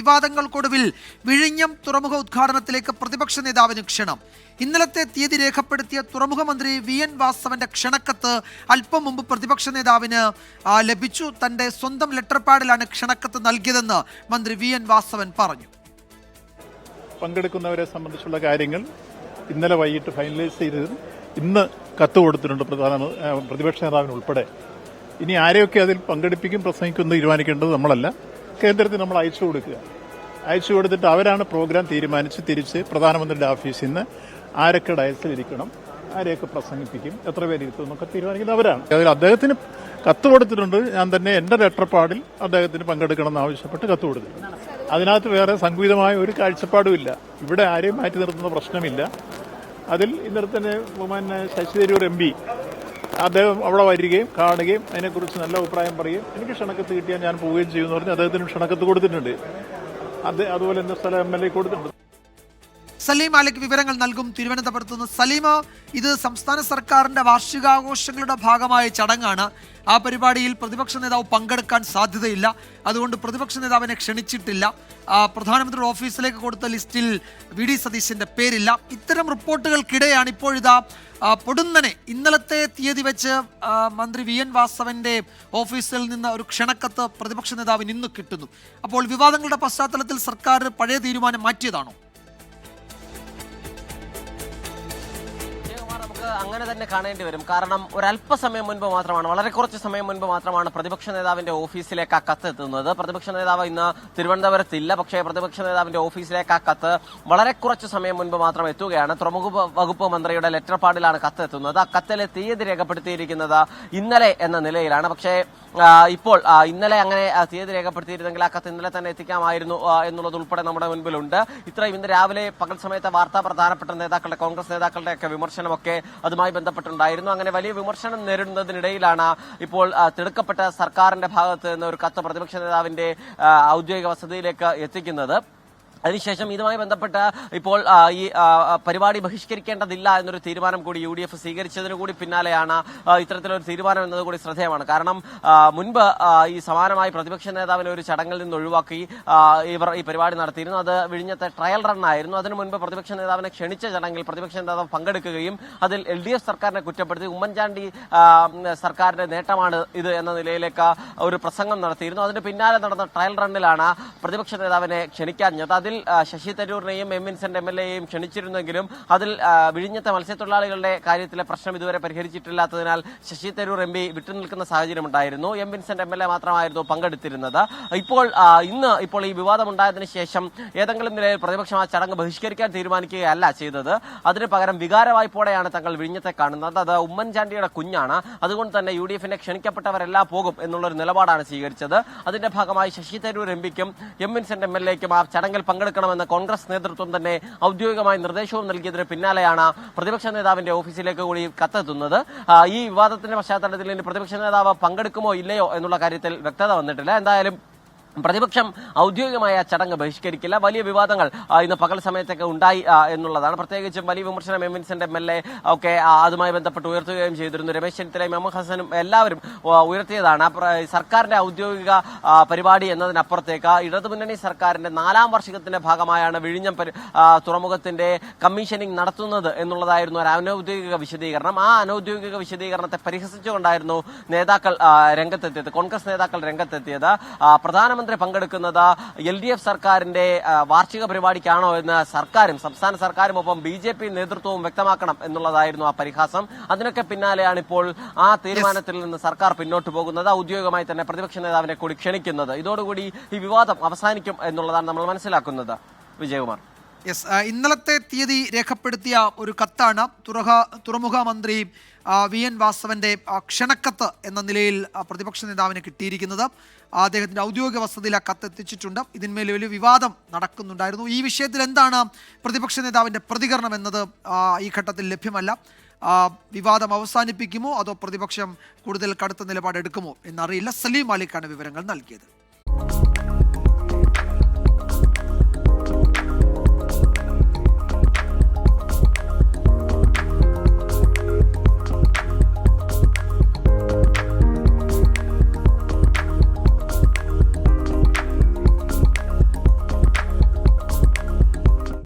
വിവാദങ്ങൾക്കൊടുവിൽ വിഴിഞ്ഞം തുറമുഖ ഉദ്ഘാടനത്തിലേക്ക് പ്രതിപക്ഷ നേതാവിന് ക്ഷണം. ഇന്നലത്തെ തീയതി രേഖപ്പെടുത്തിയ തുറമുഖ മന്ത്രി വി എൻ വാസവന്റെ ക്ഷണക്കത്ത് അല്പം മുമ്പ് പ്രതിപക്ഷ നേതാവിന് ലഭിച്ചു. തന്റെ സ്വന്തം ലെറ്റർ പാഡിലാണ് ക്ഷണക്കത്ത് നൽകിയതെന്ന് മന്ത്രി വി എൻ വാസവൻ പറഞ്ഞു. പങ്കെടുക്കുന്നവരെ സംബന്ധിച്ചുള്ള കാര്യങ്ങൾ ഇന്നലെ വൈകിട്ട് ഫൈനലൈസ് ചെയ്തത് ഇന്ന് കത്ത് കൊടുത്തിട്ടുണ്ട് പ്രധാന പ്രതിപക്ഷ നേതാവിന് ഉൾപ്പെടെ ഇനി ആരെയൊക്കെ അതിൽ പങ്കെടുപ്പിക്കും പ്രസംഗിക്കും തീരുമാനിക്കേണ്ടത് നമ്മളല്ല. കേന്ദ്രത്തിന് നമ്മൾ അയച്ചു കൊടുക്കുക. അയച്ചു കൊടുത്തിട്ട് അവരാണ് പ്രോഗ്രാം തീരുമാനിച്ച് തിരിച്ച് പ്രധാനമന്ത്രിയുടെ ഓഫീസിൽ നിന്ന് ആരൊക്കെ ഡയസിലിരിക്കണം ആരെയൊക്കെ പ്രസംഗിപ്പിക്കും എത്ര പേര് ഇരുത്തും എന്നൊക്കെ തീരുമാനിക്കുന്നത് അവരാണ്. അതിൽ അദ്ദേഹത്തിന് കത്ത് കൊടുത്തിട്ടുണ്ട്. ഞാൻ തന്നെ എന്റെ ലെറ്റർപാഡിൽ അദ്ദേഹത്തിന് പങ്കെടുക്കണം എന്ന് ആവശ്യപ്പെട്ട് കത്ത് കൊടുത്തിട്ടുണ്ട്. അതിനകത്ത് വേറെ സംഗീതമായ ഒരു കാഴ്ചപ്പാടും ഇല്ല. ഇവിടെ ആരെയും മാറ്റി നിർത്തുന്ന പ്രശ്നമില്ല. അതിൽ ഇന്നലെ തന്നെ ബഹുമാന ശശി തരൂർ എം പി അദ്ദേഹം അവിടെ വരികയും കാണുകയും അതിനെക്കുറിച്ച് നല്ല അഭിപ്രായം പറയുകയും എനിക്ക് ക്ഷണക്കത്ത് കിട്ടിയാൽ ഞാൻ പോവുകയും ചെയ്യുമെന്ന് പറഞ്ഞ് അദ്ദേഹത്തിന് ക്ഷണക്കത്ത് കൊടുത്തിട്ടുണ്ട്. അത് അതുപോലെ തന്നെ സ്ഥലം എം എൽ എ കൊടുത്തിട്ടുണ്ട്. സലീം മാലിക് വിവരങ്ങൾ നൽകും. തിരുവനന്തപുരത്ത് നിന്ന് സലീമ ഇത് സംസ്ഥാന സർക്കാരിന്റെ വാർഷികാഘോഷങ്ങളുടെ ഭാഗമായ ചടങ്ങാണ്. ആ പരിപാടിയിൽ പ്രതിപക്ഷ നേതാവ് പങ്കെടുക്കാൻ സാധ്യതയില്ല. അതുകൊണ്ട് പ്രതിപക്ഷ നേതാവിനെ ക്ഷണിച്ചിട്ടില്ല. പ്രധാനമന്ത്രിയുടെ ഓഫീസിലേക്ക് കൊടുത്ത ലിസ്റ്റിൽ വി ഡി സതീശന്റെ പേരില്ല. ഇത്തരം റിപ്പോർട്ടുകൾക്കിടെയാണ് ഇപ്പോഴിതാ പൊടുന്നനെ ഇന്നലത്തെ തീയതി വെച്ച് മന്ത്രി വി എൻ വാസവന്റെ ഓഫീസിൽ നിന്ന് ഒരു ക്ഷണക്കത്ത് പ്രതിപക്ഷ നേതാവിന് ഇന്ന് കിട്ടുന്നു. അപ്പോൾ വിവാദങ്ങളുടെ പശ്ചാത്തലത്തിൽ സർക്കാർ പഴയ തീരുമാനം മാറ്റിയതാണോ? അങ്ങനെ തന്നെ കാണേണ്ടി വരും. കാരണം ഒരല്പസമയം മുൻപ് മാത്രമാണ് വളരെ കുറച്ച് സമയം മുൻപ് മാത്രമാണ് പ്രതിപക്ഷ നേതാവിന്റെ ഓഫീസിലേക്ക് ആ കത്ത് എത്തുന്നത്. പ്രതിപക്ഷ നേതാവ് ഇന്ന് തിരുവനന്തപുരത്തില്ല പക്ഷേ പ്രതിപക്ഷ നേതാവിന്റെ ഓഫീസിലേക്ക് ആ കത്ത് വളരെ കുറച്ച് സമയം മുൻപ് മാത്രം എത്തുകയാണ്. തുറമുഖ വകുപ്പ് മന്ത്രിയുടെ ലെറ്റർ പാഡിലാണ് കത്ത് എത്തുന്നത്. ആ കത്തിലെ തീയതി രേഖപ്പെടുത്തിയിരിക്കുന്നത് ഇന്നലെ എന്ന നിലയിലാണ്. പക്ഷേ ഇപ്പോൾ ഇന്നലെ അങ്ങനെ തീയതി രേഖപ്പെടുത്തിയിരുന്നെങ്കിൽ ആ കത്ത് ഇന്നലെ തന്നെ എത്തിക്കാമായിരുന്നു എന്നുള്ളത് ഉൾപ്പെടെ നമ്മുടെ മുൻപിലുണ്ട്. ഇത്രയും ഇന്ന് രാവിലെ പകൽ സമയത്തെ വാർത്താ പ്രധാനപ്പെട്ട നേതാക്കളുടെ കോൺഗ്രസ് നേതാക്കളുടെ ഒക്കെ വിമർശനമൊക്കെ അതുമായി ബന്ധപ്പെട്ടുണ്ടായിരുന്നു. അങ്ങനെ വലിയ വിമർശനം നേരിടുന്നതിനിടയിലാണ് ഇപ്പോൾ തിടുക്കപ്പെട്ട സർക്കാരിന്റെ ഭാഗത്ത് നിന്ന് ഒരു കത്ത് പ്രതിപക്ഷ നേതാവിന്റെ ഔദ്യോഗിക വസതിയിലേക്ക് എത്തിക്കുന്നത്. അതിനുശേഷം ഇതുമായി ബന്ധപ്പെട്ട് ഇപ്പോൾ ഈ പരിപാടി ബഹിഷ്കരിക്കേണ്ടതില്ല എന്നൊരു തീരുമാനം കൂടി യു ഡി എഫ് സ്വീകരിച്ചതിനു കൂടി പിന്നാലെയാണ് ഇത്തരത്തിലൊരു തീരുമാനം എന്നത് കൂടി ശ്രദ്ധേയമാണ്. കാരണം മുൻപ് ഈ സമാനമായി പ്രതിപക്ഷ നേതാവിനെ ഒരു ചടങ്ങിൽ നിന്ന് ഒഴിവാക്കി ഇവർ ഈ പരിപാടി നടത്തിയിരുന്നു. അത് വിഴിഞ്ഞത്തെ ട്രയൽ റൺ ആയിരുന്നു. അതിനു മുൻപ് പ്രതിപക്ഷ നേതാവിനെ ക്ഷണിച്ച ചടങ്ങിൽ പ്രതിപക്ഷ നേതാവ് പങ്കെടുക്കുകയും അതിൽ എൽ ഡി എഫ് സർക്കാരിനെ കുറ്റപ്പെടുത്തി ഉമ്മൻചാണ്ടി സർക്കാരിന്റെ നേട്ടമാണ് ഇത് എന്ന നിലയിലേക്ക് ഒരു പ്രസംഗം നടത്തിയിരുന്നു. അതിന് പിന്നാലെ നടന്ന ട്രയൽ റണ്ണിലാണ് പ്രതിപക്ഷ നേതാവിനെ ക്ഷണിക്കാഞ്ഞത് അതിൽ ആ, ശശി തരൂരിനെയും എം വിൻസെന്റ് എം എൽ എയും ക്ഷണിച്ചിരുന്നെങ്കിലും അതിൽ വിഴിഞ്ഞത്തെ മത്സ്യത്തൊഴിലാളികളുടെ കാര്യത്തിലെ പ്രശ്നം ഇതുവരെ പരിഹരിച്ചിട്ടില്ലാത്തതിനാൽ ശശി തരൂർ എം പി വിട്ടുനിൽക്കുന്ന സാഹചര്യം ഉണ്ടായിരുന്നു. M Vincent M L A മാത്രമായിരുന്നു പങ്കെടുത്തിരുന്നത്. ഇപ്പോൾ ഇന്ന് ഇപ്പോൾ ഈ വിവാദം ഉണ്ടായതിനു ശേഷം ഏതെങ്കിലും നിലയിൽ പ്രതിപക്ഷം ആ ചടങ്ങ് ബഹിഷ്കരിക്കാൻ തീരുമാനിക്കുകയല്ല ചെയ്തത്. അതിന് പകരം വികാരവായ്പോടെയാണ് തങ്ങൾ വിഴിഞ്ഞത്തെ കാണുന്നത്. അത് ഉമ്മൻചാണ്ടിയുടെ കുഞ്ഞാണ്. അതുകൊണ്ട് തന്നെ യു ഡി എഫിനെ ക്ഷണിക്കപ്പെട്ടവരെല്ലാം പോകും എന്നുള്ളൊരു നിലപാടാണ് സ്വീകരിച്ചത്. അതിന്റെ ഭാഗമായി ശശി തരൂർ എം പിക്കും എം വിൻസെന്റ് എം എൽ എക്കും ആ ചടങ്ങിൽ പങ്കെടുക്കണമെന്ന് കോൺഗ്രസ് നേതൃത്വം തന്നെ ഔദ്യോഗികമായി നിർദ്ദേശവും നൽകിയതിന് പിന്നാലെയാണ് പ്രതിപക്ഷ നേതാവിന്റെ ഓഫീസിലേക്ക് കൂടി കത്തെത്തുന്നത്. ഈ വിവാദത്തിന്റെ പശ്ചാത്തലത്തിൽ ഇനി പ്രതിപക്ഷ നേതാവ് പങ്കെടുക്കുമോ ഇല്ലയോ എന്നുള്ള കാര്യത്തിൽ വ്യക്തത വന്നിട്ടില്ല. എന്തായാലും പ്രതിപക്ഷം ഔദ്യോഗികമായ ചടങ്ങ് ബഹിഷ്കരിക്കില്ല. വലിയ വിവാദങ്ങൾ ഇന്ന് പകൽ സമയത്തൊക്കെ ഉണ്ടായി എന്നുള്ളതാണ്. പ്രത്യേകിച്ചും വലിയ വിമർശനം M Vincent M L A ഒക്കെ അതുമായി ബന്ധപ്പെട്ട് ഉയർത്തുകയും ചെയ്തിരുന്നു. രമേശ് ചെന്നിത്തലയും എം ഹസനും എല്ലാവരും ഉയർത്തിയതാണ്. സർക്കാരിന്റെ ഔദ്യോഗിക പരിപാടി എന്നതിനപ്പുറത്തേക്ക് ഇടതുമുന്നണി സർക്കാരിന്റെ നാലാം വാർഷികത്തിന്റെ ഭാഗമായാണ് വിഴിഞ്ഞം തുറമുഖത്തിന്റെ കമ്മീഷനിങ് നടത്തുന്നത് എന്നുള്ളതായിരുന്നു ഒരു അനൌദ്യോഗിക വിശദീകരണം. ആ അനൌദ്യോഗിക വിശദീകരണത്തെ പരിഹസിച്ചുകൊണ്ടായിരുന്നു നേതാക്കൾ രംഗത്തെത്തിയത് കോൺഗ്രസ് നേതാക്കൾ രംഗത്തെത്തിയത്. ആ, പ്രധാനമന്ത്രി പങ്കെടുക്കുന്നത് എൽ ഡി എഫ് സർക്കാരിന്റെ വാർഷിക പരിപാടിക്കാണോ എന്ന് സർക്കാരും സംസ്ഥാന സർക്കാരും ഒപ്പം ബി ജെ പി നേതൃത്വവും വ്യക്തമാക്കണം എന്നുള്ളതായിരുന്നു ആ പരിഹാസം. അതിനൊക്കെ പിന്നാലെയാണ് ഇപ്പോൾ ആ തീരുമാനത്തിൽ നിന്ന് സർക്കാർ പിന്നോട്ട് പോകുന്നത്. ഔദ്യോഗികമായി തന്നെ പ്രതിപക്ഷ നേതാവിനെ കൂടി ക്ഷണിക്കുന്നത്. ഇതോടുകൂടി ഈ വിവാദം അവസാനിക്കും എന്നുള്ളതാണ് നമ്മൾ മനസ്സിലാക്കുന്നത്. വിജയകുമാർ. യെസ് ഇന്നലത്തെ തീയതി രേഖപ്പെടുത്തിയ ഒരു കത്താണ് തുറഹ തുറമുഖ മന്ത്രി വി എൻ വാസവന്റെ ക്ഷണക്കത്ത് എന്ന നിലയിൽ പ്രതിപക്ഷ നേതാവിന് കിട്ടിയിരിക്കുന്നത്. അദ്ദേഹത്തിന്റെ ഔദ്യോഗിക വസതിയിൽ ആ കത്ത് എത്തിച്ചിട്ടുണ്ട്. ഇതിന്മേൽ വലിയ വിവാദം നടക്കുന്നുണ്ടായിരുന്നു. ഈ വിഷയത്തിൽ എന്താണ് പ്രതിപക്ഷ നേതാവിന്റെ പ്രതികരണം എന്നത് ഈ ഘട്ടത്തിൽ ലഭ്യമല്ല. വിവാദം അവസാനിപ്പിക്കുമോ? അതോ പ്രതിപക്ഷം കൂടുതൽ കടുത്ത നിലപാടെടുക്കുമോ? എന്നറിയില്ല. സലീം മാലിക്കാണ് വിവരങ്ങൾ നൽകിയത്.